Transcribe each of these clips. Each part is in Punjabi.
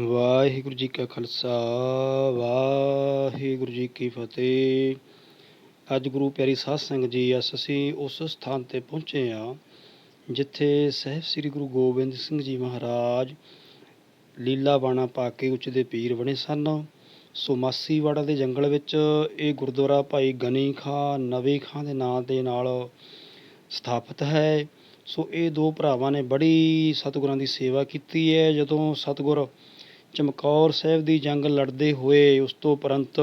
ਵਾਹਿਗੁਰੂ ਜੀ ਕਾ ਖਾਲਸਾ, ਵਾਹਿਗੁਰੂ ਜੀ ਕੀ ਫਤਿਹ। ਅੱਜ ਗੁਰੂ ਪਿਆਰੀ ਸਾਧ ਸੰਗਤ ਜੀ ਅਸ ਅਸੀਂ ਉਸ ਸਥਾਨ ਤੇ ਪਹੁੰਚੇ ਆ ਜਿੱਥੇ ਸਹਿਬ ਸ੍ਰੀ ਗੁਰੂ ਗੋਬਿੰਦ ਸਿੰਘ ਜੀ ਮਹਾਰਾਜ ਲੀਲਾ ਬਾਣਾ ਪਾ ਕੇ ਉੱਚ ਦੇ ਪੀਰ ਬਣੇ ਸਨ। ਸੋ ਮਾਸੀਵਾੜਾ ਦੇ ਜੰਗਲ ਵਿੱਚ ਇਹ ਗੁਰਦੁਆਰਾ ਭਾਈ ਗਨੀ ਖਾਂ, ਨਵੇਂ ਖਾਂ ਦੇ ਨਾਂ ਦੇ ਨਾਲ ਸਥਾਪਿਤ ਹੈ। ਸੋ ਇਹ ਦੋ ਭਰਾਵਾਂ ਨੇ ਬੜੀ ਸਤਿਗੁਰਾਂ ਦੀ ਸੇਵਾ ਕੀਤੀ ਹੈ। ਜਦੋਂ ਸਤਿਗੁਰ ਚਮਕੌਰ ਸਾਹਿਬ ਦੀ ਜੰਗ ਲੜਦੇ ਹੋਏ, ਉਸ ਤੋਂ ਉਪਰੰਤ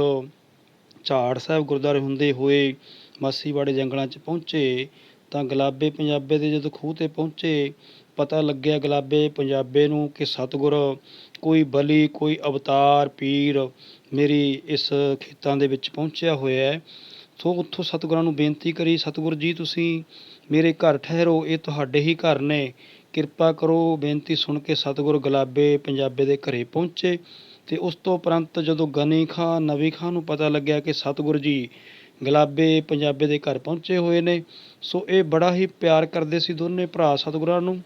ਝਾੜ ਸਾਹਿਬ ਗੁਰਦੁਆਰੇ ਹੁੰਦੇ ਹੋਏ ਮਾਸੀਵਾੜੇ ਜੰਗਲਾਂ 'ਚ ਪਹੁੰਚੇ, ਤਾਂ ਗੁਲਾਬੇ ਪੰਜਾਬੇ ਦੇ ਜਦੋਂ ਖੂਹ ਤੇ ਪਹੁੰਚੇ, ਪਤਾ ਲੱਗਿਆ ਗੁਲਾਬੇ ਪੰਜਾਬੇ ਨੂੰ ਕਿ ਸਤਿਗੁਰ ਕੋਈ ਬਲੀ, ਕੋਈ ਅਵਤਾਰ ਪੀਰ ਮੇਰੀ ਇਸ ਖੇਤਾਂ ਦੇ ਵਿੱਚ ਪਹੁੰਚਿਆ ਹੋਇਆ ਹੈ। ਸੋ ਉੱਥੋਂ ਸਤਿਗੁਰਾਂ ਨੂੰ ਬੇਨਤੀ ਕਰੀ, ਸਤਿਗੁਰ ਜੀ, ਤੁਸੀਂ ਮੇਰੇ ਘਰ ਠਹਿਰੋ, ਇਹ ਤੁਹਾਡੇ ਹੀ ਘਰ ਨੇ। ਕਿਰਪਾ ਕਰੋ, ਬੇਨਤੀ ਸੁਣ ਕੇ ਸਤਿਗੁਰ ਗੁਲਾਬੇ ਪੰਜਾਬੇ ਦੇ ਘਰੇ ਪਹੁੰਚੇ ਤੇ ਉਸ ਤੋਂ ਉਪਰੰਤ ਜਦੋਂ ਗਨੀ ਖਾਂ, ਨਵੀ ਖਾਂ ਨੂੰ ਪਤਾ ਲੱਗਿਆ ਕਿ ਸਤਿਗੁਰ ਜੀ ਗੁਲਾਬੇ ਪੰਜਾਬੇ ਦੇ ਘਰ ਪਹੁੰਚੇ ਹੋਏ ਨੇ, ਸੋ ਇਹ ਬੜਾ ਹੀ ਪਿਆਰ ਕਰਦੇ ਸੀ ਦੋਨੇ ਭਰਾ ਸਤਿਗੁਰਾਂ ਨੂੰ,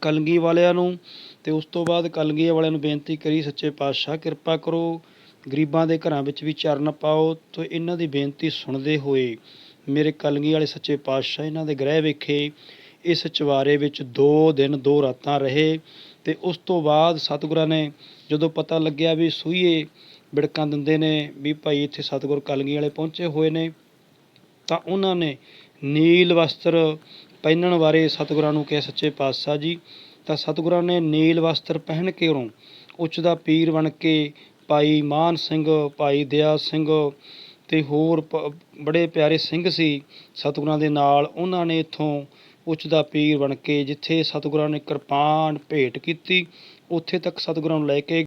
ਕਲਗੀ ਵਾਲਿਆਂ ਨੂੰ ਤੇ ਉਸ ਤੋਂ ਬਾਅਦ ਕਲਗੀ ਵਾਲਿਆਂ ਨੂੰ ਬੇਨਤੀ ਕਰੀ, ਸੱਚੇ ਪਾਤਸ਼ਾਹ ਕਿਰਪਾ ਕਰੋ, ਗਰੀਬਾਂ ਦੇ ਘਰਾਂ ਵਿੱਚ ਵੀ ਚਰਨ ਪਾਓ, ਤੇ ਇਹਨਾਂ ਦੀ ਬੇਨਤੀ ਸੁਣਦੇ ਹੋਏ ਮੇਰੇ ਕਲਗੀ ਵਾਲੇ ਸੱਚੇ ਪਾਤਸ਼ਾਹ ਇਹਨਾਂ ਦੇ ਗ੍ਰਹਿ ਵੇਖੇ ਇਸ ਚਵਾਰੇ ਵਿੱਚ ਦੋ ਦਿਨ ਦੋ ਰਾਤਾਂ ਰਹੇ ਅਤੇ ਉਸ ਤੋਂ ਬਾਅਦ ਸਤਿਗੁਰਾਂ ਨੇ ਜਦੋਂ ਪਤਾ ਲੱਗਿਆ ਵੀ ਸੂਈਏ ਬਿੜਕਾਂ ਦਿੰਦੇ ਨੇ ਵੀ ਭਾਈ ਇੱਥੇ ਸਤਿਗੁਰ ਕਲਗੀ ਵਾਲੇ ਪਹੁੰਚੇ ਹੋਏ ਨੇ, ਤਾਂ ਉਹਨਾਂ ਨੇ ਨੀਲ ਵਸਤਰ ਪਹਿਨਣ ਬਾਰੇ ਸਤਿਗੁਰਾਂ ਨੂੰ ਕਿਹਾ, ਸੱਚੇ ਪਾਤਸ਼ਾਹ ਜੀ, ਤਾਂ ਸਤਿਗੁਰਾਂ ਨੇ ਨੀਲ ਵਸਤਰ ਪਹਿਨ ਕੇ ਉਰੋਂ ਉੱਚ ਦਾ ਪੀਰ ਬਣ ਕੇ ਭਾਈ ਮਾਨ ਸਿੰਘ, ਭਾਈ ਦਇਆ ਸਿੰਘ ਤੇ ਹੋਰ ਪ- ਬੜੇ ਪਿਆਰੇ ਸਿੰਘ ਸੀ ਸਤਿਗੁਰਾਂ ਦੇ ਨਾਲ। ਉਹਨਾਂ ਨੇ ਇੱਥੋਂ ਉੱਚ ਦਾ ਪੀਰ ਬਣ ਕੇ ਜਿੱਥੇ ਸਤਿਗੁਰਾਂ ਨੇ ਕਿਰਪਾਨ ਭੇਟ ਕੀਤੀ, ਉੱਥੇ ਤੱਕ ਸਤਿਗੁਰਾਂ ਨੂੰ ਲੈ ਕੇ